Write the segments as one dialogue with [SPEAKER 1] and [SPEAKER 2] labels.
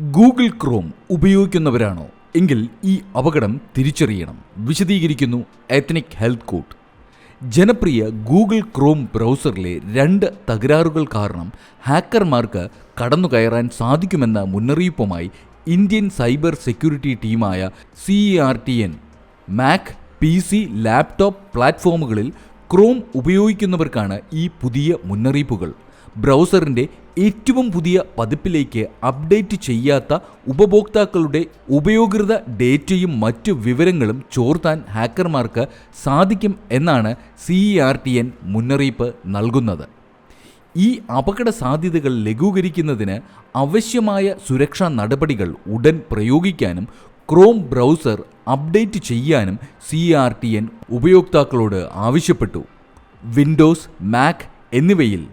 [SPEAKER 1] Google Chrome ഉപയോഗിക്കുന്നവരാണോ? എങ്കിൽ ഈ അപകടം തിരിച്ചറിയണം. വിശദീകരിക്കുന്നു എത്നിക് ഹെൽത്ത് കോഡ് ജനപ്രിയ ഗൂഗിൾ ക്രോം ബ്രൗസറിലെ രണ്ട് തകരാറുകൾ കാരണം ഹാക്കർമാർക്ക് കടന്നുകയറാൻ സാധിക്കുമെന്ന മുന്നറിയിപ്പുമായി ഇന്ത്യൻ സൈബർ സെക്യൂരിറ്റി ടീമായ C R T N Mac PC C ലാപ്ടോപ്പ് പ്ലാറ്റ്ഫോമുകളിൽ ക്രോം ഉപയോഗിക്കുന്നവർക്കാണ് ഈ പുതിയ മുന്നറിയിപ്പുകൾ. ബ്രൗസറിന്റെ ഏറ്റവും പുതിയ പതിപ്പിലേക്ക് അപ്ഡേറ്റ് ചെയ്യാത്ത ഉപഭോക്താക്കളുടെ ഉപയോഗൃത ഡേറ്റയും മറ്റു വിവരങ്ങളും ചോർത്താൻ ഹാക്കർമാർക്ക് സാധിക്കും എന്നാണ് സി ആർ ടി എൻ മുന്നറിയിപ്പ് നൽകുന്നത്. ഈ അപകട സാധ്യതകൾ ലഘൂകരിക്കുന്നതിന് ആവശ്യമായ സുരക്ഷാ നടപടികൾ ഉടൻ പ്രയോഗിക്കാനും ക്രോം ബ്രൗസർ അപ്ഡേറ്റ് ചെയ്യാനും സി ആർ ടി എൻ ഉപയോക്താക്കളോട് ആവശ്യപ്പെട്ടു. വിൻഡോസ് മാക് എന്നിവയിൽ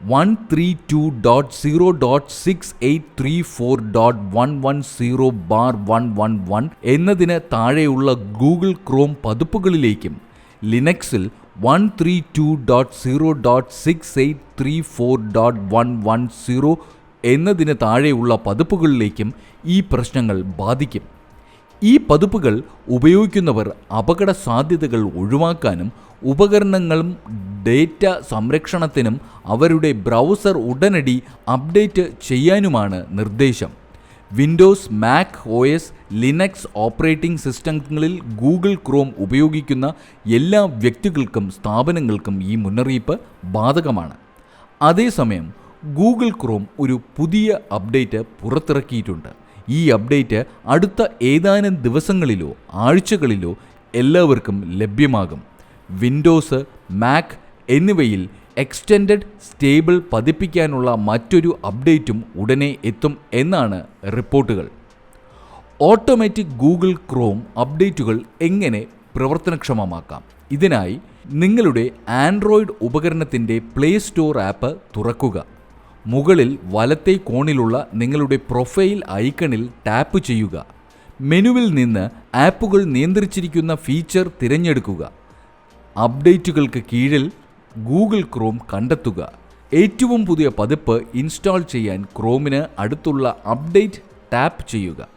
[SPEAKER 1] one three two dot zero dot six eight three four dot one one zero bar one one one എന്നതിന് താഴെയുള്ള ഗൂഗിൾ ക്രോം പതിപ്പുകളിലേക്കും ലിനക്സിൽ one three two dot zero dot six eight three four dot one one zero എന്നതിന് താഴെയുള്ള പതിപ്പുകളിലേക്കും ഈ പ്രശ്നങ്ങൾ ബാധിക്കും. ഈ പതിപ്പുകൾ ഉപയോഗിക്കുന്നവർ അപകട സാധ്യതകൾ ഒഴിവാക്കാനും ഉപകരണങ്ങളും ഡേറ്റ സംരക്ഷണത്തിനും അവരുടെ ബ്രൗസർ ഉടനടി അപ്ഡേറ്റ് ചെയ്യാനുമാണ് നിർദ്ദേശം. Windows Mac O S Linux operating സിസ്റ്റങ്ങളിൽ ഗൂഗിൾ ക്രോം ഉപയോഗിക്കുന്ന എല്ലാ വ്യക്തികൾക്കും സ്ഥാപനങ്ങൾക്കും ഈ മുന്നറിയിപ്പ് ബാധകമാണ്. അതേസമയം ഗൂഗിൾ ക്രോം ഒരു പുതിയ അപ്ഡേറ്റ് പുറത്തിറക്കിയിട്ടുണ്ട്. ഈ അപ്ഡേറ്റ് അടുത്ത ഏതാനും ദിവസങ്ങളിലോ ആഴ്ചകളിലോ എല്ലാവർക്കും ലഭ്യമാകും. വിൻഡോസ് മാക് എന്നിവയിൽ എക്സ്റ്റെൻഡഡ് സ്റ്റേബിൾ പതിപ്പിക്കാനുള്ള മറ്റൊരു അപ്ഡേറ്റും ഉടനെ എത്തും എന്നാണ് റിപ്പോർട്ടുകൾ. ഓട്ടോമാറ്റിക് ഗൂഗിൾ ക്രോം അപ്ഡേറ്റുകൾ എങ്ങനെ പ്രവർത്തനക്ഷമമാക്കാം? ഇതിനായി നിങ്ങളുടെ ആൻഡ്രോയിഡ് ഉപകരണത്തിന്റെ പ്ലേ സ്റ്റോർ ആപ്പ് തുറക്കുക. മുകളിൽ വലത്തെ കോണിലുള്ള നിങ്ങളുടെ പ്രൊഫൈൽ ഐക്കണിൽ ടാപ്പ് ചെയ്യുക. മെനുവിൽ നിന്ന് ആപ്പുകൾ നിയന്ത്രിച്ചിരിക്കുന്ന ഫീച്ചർ തിരഞ്ഞെടുക്കുക. അപ്ഡേറ്റുകൾക്ക് കീഴിൽ ഗൂഗിൾ ക്രോം കണ്ടെത്തുക. ഏറ്റവും പുതിയ പതിപ്പ് ഇൻസ്റ്റാൾ ചെയ്യാൻ ക്രോമിന് അടുത്തുള്ള അപ്ഡേറ്റ് ടാപ്പ് ചെയ്യുക.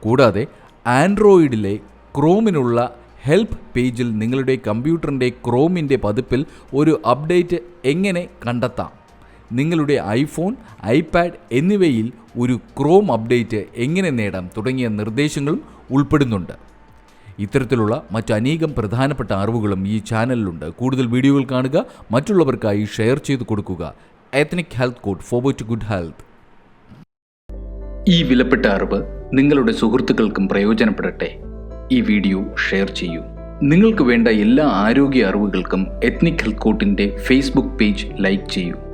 [SPEAKER 1] കൂടാതെ ആൻഡ്രോയിഡിലെ ക്രോമിനുള്ള ഹെൽപ്പ് പേജിൽ നിങ്ങളുടെ കമ്പ്യൂട്ടറിന്റെ ക്രോമിന്റെ പതിപ്പിൽ ഒരു അപ്ഡേറ്റ് എങ്ങനെ കണ്ടെത്താം? നിങ്ങളുടെ ഐഫോൺ ഐപാഡ് എന്നിവയിൽ ഒരു ക്രോം അപ്ഡേറ്റ് എങ്ങനെ നേടാം തുടങ്ങിയ നിർദ്ദേശങ്ങളും ഉൾപ്പെടുന്നുണ്ട്. ഇത്തരത്തിലുള്ള മറ്റനേകം പ്രധാനപ്പെട്ട അറിവുകളും ഈ ചാനലിലുണ്ട്. കൂടുതൽ വീഡിയോകൾ കാണുക മറ്റുള്ളവർക്കായി ഷെയർ ചെയ്ത് കൊടുക്കുക. Ethnic health code forward to good health
[SPEAKER 2] ഈ വിലപ്പെട്ട അറിവ് നിങ്ങളുടെ സുഹൃത്തുക്കൾക്കും പ്രയോജനപ്പെടട്ടെ. ഈ വീഡിയോ ഷെയർ ചെയ്യൂ. നിങ്ങൾക്ക് വേണ്ട എല്ലാ ആരോഗ്യ അറിവുകൾക്കും എത്നിക് ഹെൽത്ത് കോട്ടിന്റെ ഫേസ്ബുക്ക് പേജ് ലൈക്ക് ചെയ്യൂ.